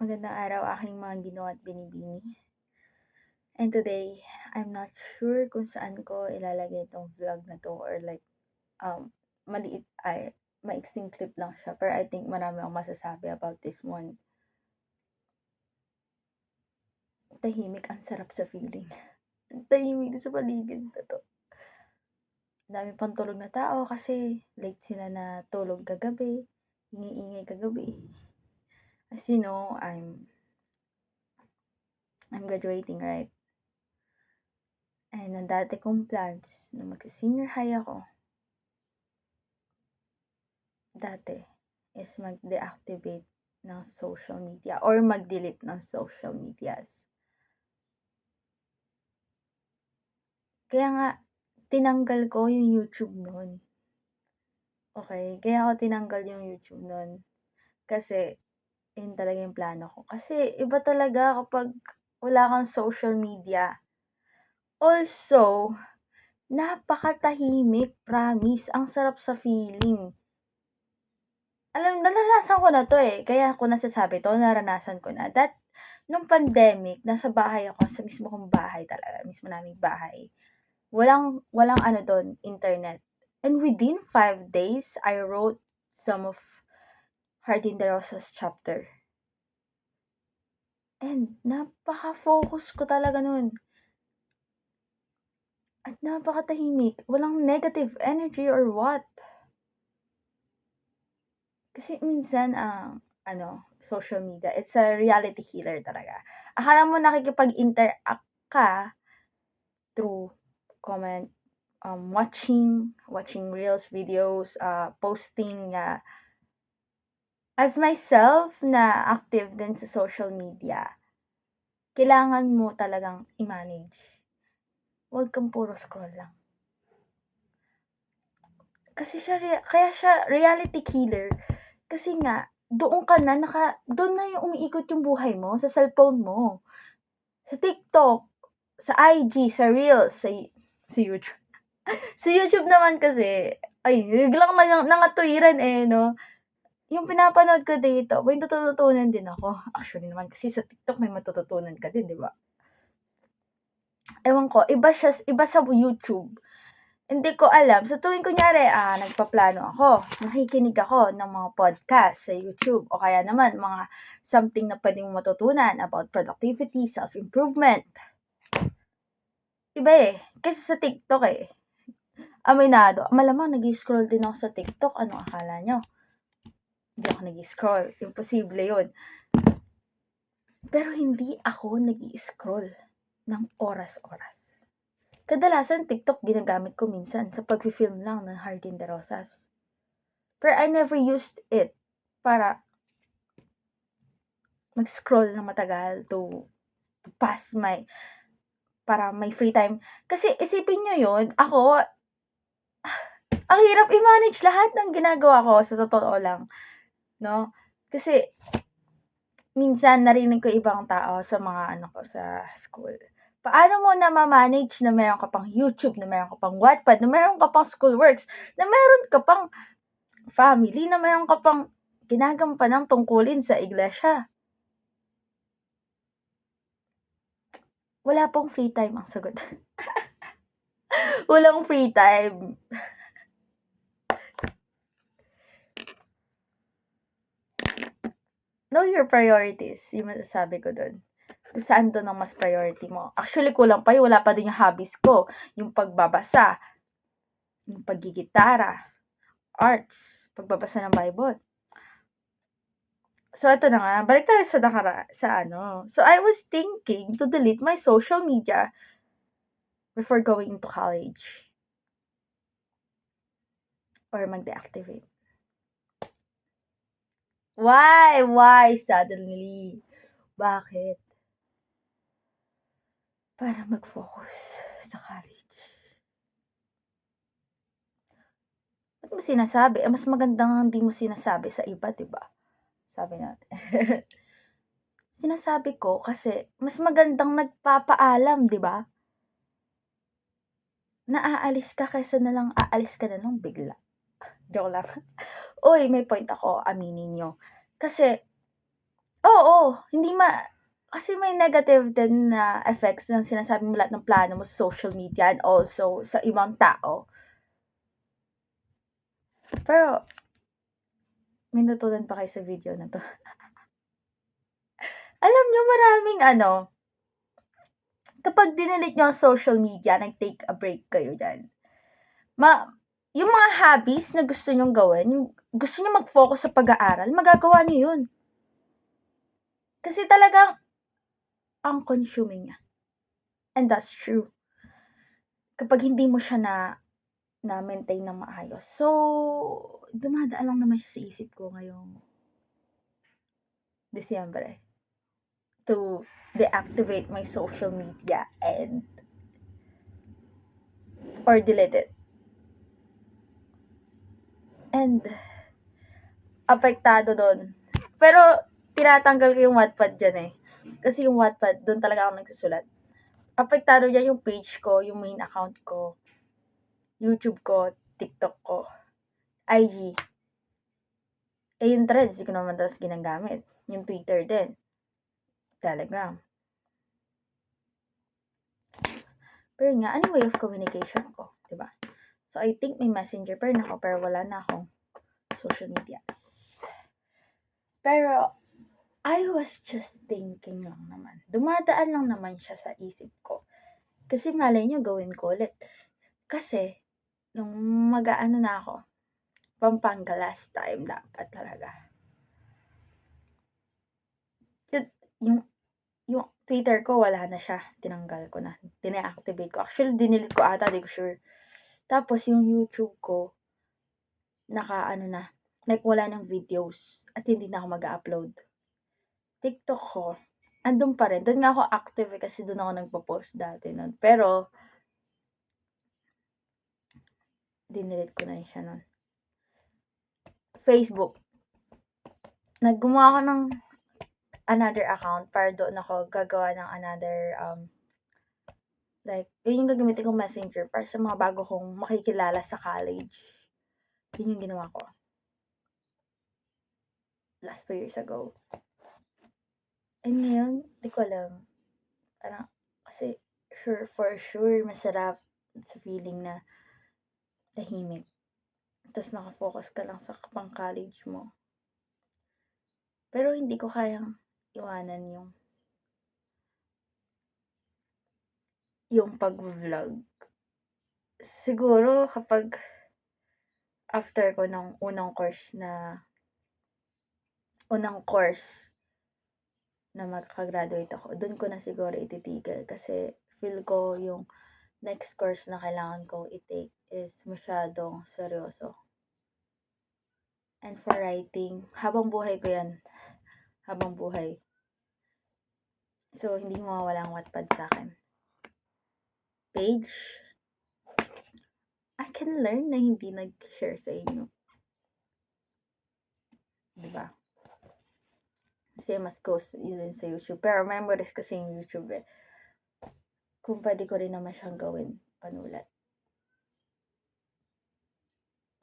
Magandang araw aking mga ginoo at binibini. And today, I'm not sure kung saan ko ilalagay itong vlog na 'to or like, um, maliit ay maiksing clip lang siya pero I think marami akong masasabi about this one. Tahimik ang sarap sa feeling. Tahimik sa paligid na 'to. Dami pang tulog na tao kasi late sila natulog kagabi, ingay-ingay kagabi. As you know, I'm I'm graduating, right? And ang dati kong plans nung magsi-senior high ako dati is mag-deactivate ng social media or mag-delete ng social medias. Kaya nga tinanggal ko yung YouTube nun. Okey, kaya ko tinanggal yung YouTube nun kasi yun talaga yung plano ko. Kasi iba talaga kapag wala kang social media. Also, napakatahimik, promise. Ang sarap sa feeling. Alam naranasan ko na 'to, eh, kaya ko nasasabi 'to, naranasan ko na. That nung pandemic, nasa bahay ako, sa mismo kong bahay talaga, mismo naming bahay. Walang walang ano dun, internet. And within 5 days, I wrote some of Jardin de Rosas chapter. And napaka-focus ko talaga nun. At napakatahimik, walang negative energy or what. Kasi minsan ang ano, social media, it's a reality killer talaga. Akala mo nakikipag-interact ka through comment, um, watching watching reels, videos, uh, posting, yeah. As myself na active din sa social media, kailangan mo talagang i-manage. Huwag kang puro scroll lang. Kasi siya rea kaya siya reality killer kasi nga doon ka na naka dun na yung umiikot yung buhay mo, sa cellphone mo. Sa TikTok, sa IG, sa Reels, sa sa YouTube. Sa YouTube naman kasi, ay biglang nang nangatwiran, eh, 'no. Yung pinapanood ko dito, may natututunan din ako. Actually naman kasi sa TikTok may matututunan ka din, 'di ba? Ewan ko, iba siya iba sa YouTube. Hindi ko alam, sa tuwing kunyari, ah, nagpaplano ako, nakikinig ako ng mga podcast sa YouTube o kaya naman mga something na puwede mong matutunan about productivity, self-improvement. Iba, eh, kaysa sa TikTok, eh. Aminado, malamang nag-i-scroll din ako sa TikTok, anong akala niyo? Hindi ako nag-i-scroll, imposible yun. Pero hindi ako nag-i-scroll ng oras-oras. Kadalasan TikTok ginagamit ko minsan sa pagfi-film lang ng Jardin de Rosas. Pero I never used it para mag-scroll ng matagal to to pass my para may free time. Kasi isipin niyo yun, ako ang hirap i-manage lahat ng ginagawa ko sa totoo lang, 'no. Kasi minsan narinig ko ibang tao sa mga ano ko sa school. Paano mo nama-manage na meron ka pang YouTube, na meron ka pang Wattpad, na meron ka pang schoolworks, na meron ka pang family, na meron ka pang ginagampanang tungkulin sa iglesia? Wala pong free time ang sagot. Walang free time. Know your priorities, yung masasabi ko dun. Kung saan dun ang mas priority mo. Actually kulang pa yun, wala pa din yung hobbies ko, yung pagbabasa, yung paggigitara, arts, pagbabasa ng Bible. So eto na nga, balik tayo sa nakara sa ano. So I was thinking to delete my social media before going into college. Or mag-deactivate. Why? Why suddenly? Bakit? Para mag-focus sa college. Ba't mo sinasabi? Eh, mas maganda ngang hindi mo sinasabi sa iba, 'di ba? Sabi natin. Sinasabi ko kasi mas magandang nagpapaalam, 'di ba? Na aalis ka kaysa nalang aalis ka na lang bigla. Joke lang. Uy, may point ako, aminin niyo. Kasi oo, hindi ma kasi may negative din na effects ng sinasabi mo lahat ng plano mo sa social media and also sa ibang tao. Pero may natutunan pa kayo sa video na 'to. Alam niyo maraming ano kapag dinelete niyo ang social media, nag-take a break kayo diyan, ma yung mga hobbies na gusto niyong gawin, yung gusto niyo mag-focus sa pag-aaral, magagawa niyo yun. Kasi talagang ang consuming niya. And that's true. Kapag hindi mo siya na na-maintain ng maayos. So, dumadaan lang naman siya sa isip ko ngayong Disyembre to deactivate my social media and or delete it. And apektado dun. Pero tinatanggal ko yung Wattpad diyan, eh. Kasi yung Wattpad dun talaga ako nagsusulat. Apektado diyan yung page ko, yung main account ko, YouTube ko, TikTok ko, IG. Eh, yung Threads di ko naman madalas ginagamit. Yung Twitter din, Telegram. Pero nga, ano way of communication ko, 'di ba? So, I think may Messenger pa rin ako pero wala na akong social medias. Pero I was just thinking lang naman. Dumadaan lang naman siya sa isip ko. Kasi malay niyo gawin ko ulit. Kasi nung mag-aano na ako, Pampanga last time dapat talaga. Yun, yung yung Twitter ko wala na siya. Tinanggal ko na. Dine-activate ko. Actually, dinelete ko ata, di ko sure. Tapos yung YouTube ko, naka ano na, like wala ng videos at hindi na ako mag-upload. TikTok ko, andun pa rin. Doon nga ako active eh, kasi doon ako nagpo-post dati nun. Pero, dinelete ko na siya nun. Facebook. Naggumawa ako ng another account para doon ako gagawa ng another um like yun yung gagamitin kong messenger para sa mga bago kong makikilala sa college. Yun yung ginawa ko. Last two years ago. And ngayon, di ko alam. Parang, kasi sure, for sure, masarap sa feeling na tahimik. Tapos nakafocus ka lang sa pang college mo. Pero hindi ko kayang iwanan yung yung pag-vlog. Siguro kapag after ko ng unang course na unang course na magka-graduate ako, dun ko na siguro ititigil kasi feel ko yung next course na kailangan kong i-take is masyadong seryoso. And for writing, habang buhay ko yan. Habang buhay. So, hindi mawawala ang Wattpad sa akin. Page. I can learn na hindi nag-share sa inyo. Diba? Kasi mas goes yun sa YouTube. Pero memories kasi yung YouTube eh. Kung pwede ko rin naman siyang gawin, panulat.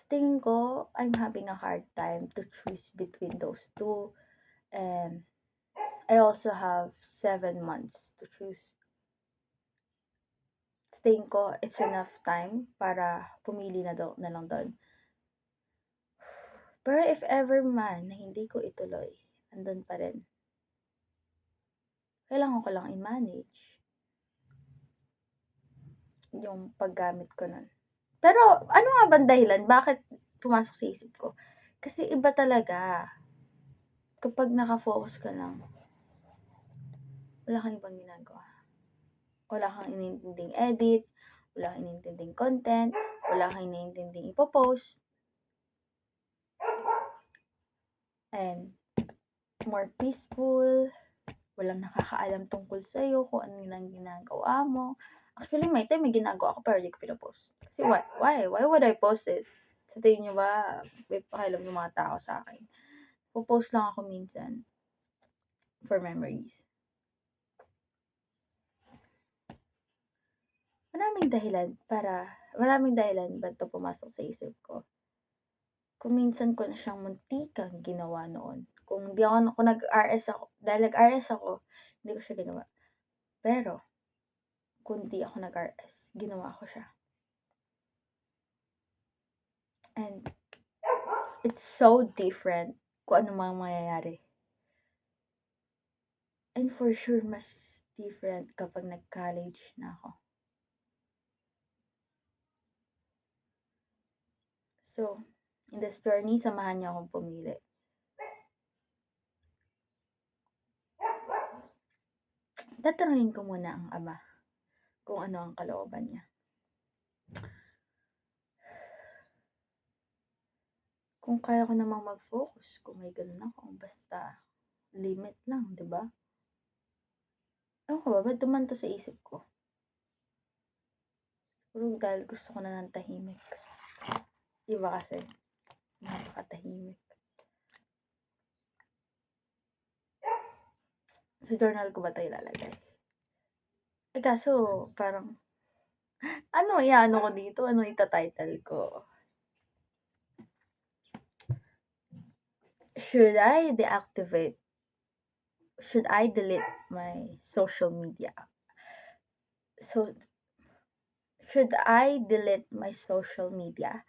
Sa tingin ko, I'm having a hard time to choose between those two. And I also have seven months to choose. Sa tingin ko, it's enough time para pumili na, do, na lang doon. Pero if ever man na hindi ko ituloy, andun pa rin. Kailangan ko lang i-manage yung paggamit ko nun. Pero ano nga bang dahilan? Bakit pumasok sa isip ko? Kasi iba talaga. Kapag nakafocus ka lang, wala kang ibang ginagawa. Wala kang inintinding edit, wala kang inintinding content, wala kang inintinding ipopost. And more peaceful, walang nakakaalam tungkol sa'yo, kung ano lang ginagawa mo. Actually, may time may ginagawa ako pero di ko pinapost. Kasi why? Why? Why would I post it? Sa tingin nyo ba, may pakialam yung mga tao sa akin? Popost lang ako minsan for memories. Maraming dahilan para, maraming dahilan ba't to pumasok sa isip ko. Kung minsan ko na siyang muntikang ginawa noon. Kung di ako kung nag-RS ako dahil nag-RS ako, hindi ko siya ginawa. Pero, kung di ako nag-RS, ginawa ko siya. And, it's so different kung ano mang mangyayari. And for sure, mas different kapag nag-college na ako. So, in this journey, samahan niyo akong pumili. Tatanungin ko muna ang ama kung ano ang kalooban niya. Kung kaya ko namang mag-focus, kung may ganun ako, basta limit lang, di ba? Ewan ko ba, ba't duman to sa isip ko? Siguro dahil gusto ko na ng tahimik. Iba kasi, napakatahimik. Sa journal ko ba tayo ilalagay? Eh kaso, parang, ano ano ko dito? Ano ita-title ko? Should I deactivate? Should I delete my social media? So, should I delete my social media?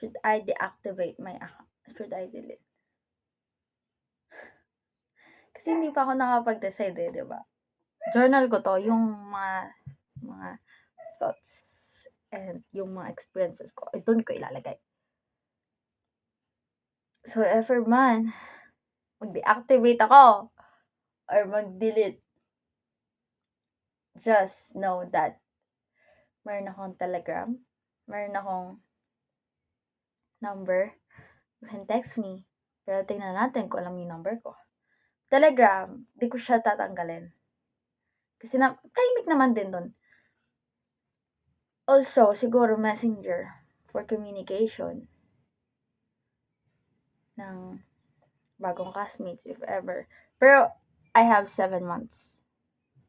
Should I deactivate my account? Should I delete? Kasi hindi pa ako nakapag-decide eh, di ba? Journal ko to, yung mga, mga thoughts and yung mga experiences ko. Eh, doon ko ilalagay. So, ever man, mag-deactivate ako or mag-delete, just know that meron akong telegram, meron akong number, you can text me. Pero tingnan natin kung alam yung number ko. Telegram, di ko siya tatanggalin. Kasi na, tahimik naman din doon. Also, siguro messenger for communication ng bagong classmates if ever. Pero, I have seven months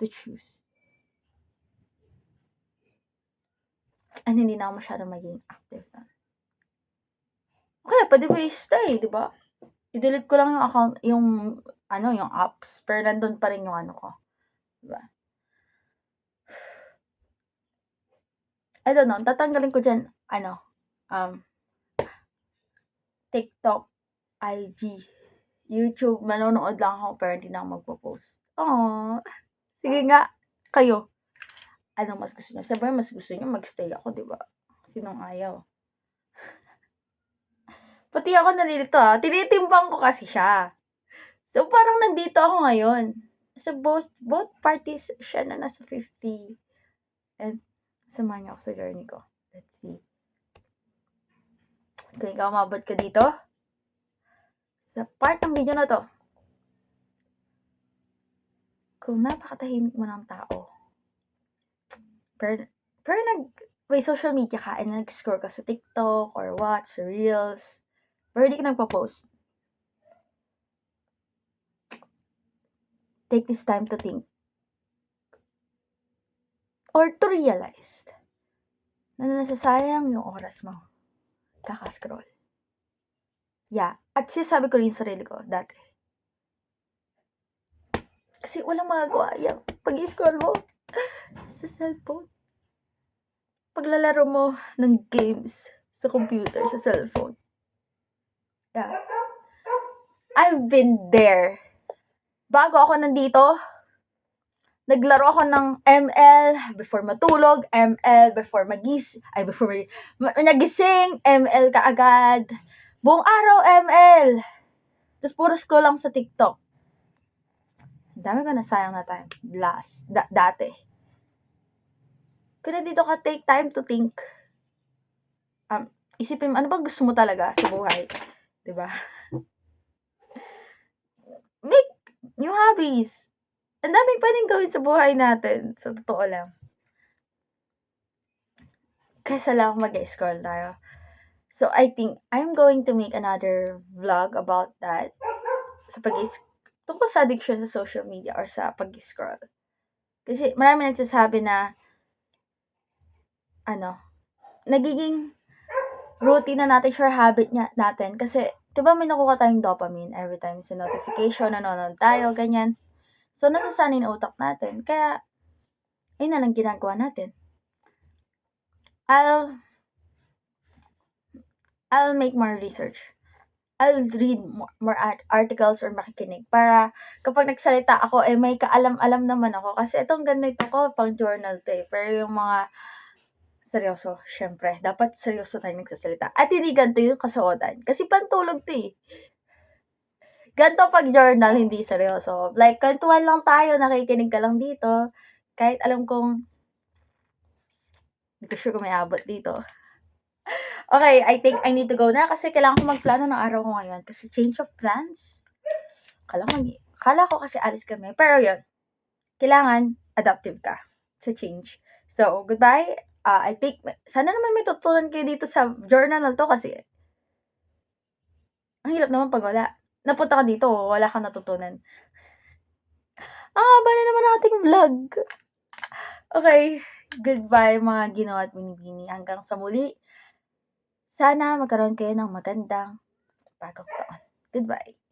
to choose. And hindi na ako masyado maging active na. Okay, pwede ko i-stay, di ba? I-delete ko lang yung account, yung, ano, yung apps. Pero nandun pa rin yung ano ko. Di ba? I don't know, tatanggalin ko dyan, ano, um, TikTok, IG, YouTube, manonood lang ako pero hindi na ako magpo-post. Aww. Sige nga, kayo. Anong mas gusto nyo? Siyempre, mas gusto nyo mag-stay ako, di ba? Sinong ayaw? Pati ako nalilito ah. Tinitimbang ko kasi siya. So, parang nandito ako ngayon. So, both, both parties, siya na nasa 50. And, samahan niyo ako sa journey ko. Let's see. Kung ikaw umabot ka dito, sa part ng video na to, kung napakatahimik mo ng tao, pero, pero nag, may social media ka and nag-scroll ka sa TikTok or what, sa Reels, pero hindi ka nagpa-post, take this time to think or to realize na nasasayang yung oras mo kaka-scroll. Yeah. At sinasabi ko rin sa sarili ko dati. Kasi walang magagawa yung pag-scroll mo sa cellphone. Paglalaro mo ng games sa computer, sa cellphone. Yeah. I've been there. Bago ako nandito, naglaro ako ng ML before matulog, ML before magis, ay before mag, ma- nagising, ML kaagad. Buong araw ML. Tapos puro scroll lang sa TikTok. Dami ko nasayang na time. Last. Da- dati. Kung nandito ka, take time to think. Um, isipin mo, ano bang gusto mo talaga sa buhay? 'Di ba? Make new hobbies. Ang daming pwedeng gawin sa buhay natin. Sa totoo lang. Kaysa lang mag-scroll tayo. So, I think I'm going to make another vlog about that. Sa pag tungkol sa addiction sa social media or sa pag-scroll. Kasi marami nagsasabi na ano, nagiging routine na natin, sure habit niya natin kasi 'di ba may nakukuha tayong dopamine every time sa notification, nanonood tayo, ganyan. So, nasasanay na utak natin kaya ayun na lang ginagawa natin. I'll I'll make more research. I'll read mo more art articles or makikinig para kapag nagsalita ako, eh, may kaalam-alam naman ako kasi itong ganito ko pang-journal 'to, eh, pero yung mga seryoso siyempre dapat seryoso tayong nagsasalita at hindi ganito yung kasuotan kasi pantulog 'to, eh. Ganito 'pag journal hindi seryoso, like kwentuhan lang tayo, nakikinig ka lang dito, kahit alam kong hindi ko sure kung may aabot dito. Okey, I think I need to go na kasi kailangan ko magplano ng araw ko ngayon kasi change of plans. Akala ko akala ko kasi aalis kami, pero yun, kailangan adaptive ka sa change. So, goodbye, ah, I think sana naman may tututunan kayo dito sa journal na 'to kasi ang hirap naman 'pag wala. Napunta ka dito, wala kang natutunan. Ang haba na naman ng ating vlog. Okey, goodbye mga Ginoo at Binibini, hanggang sa muli. Sana magkaroon kayo ng magandang bagong taon. Goodbye.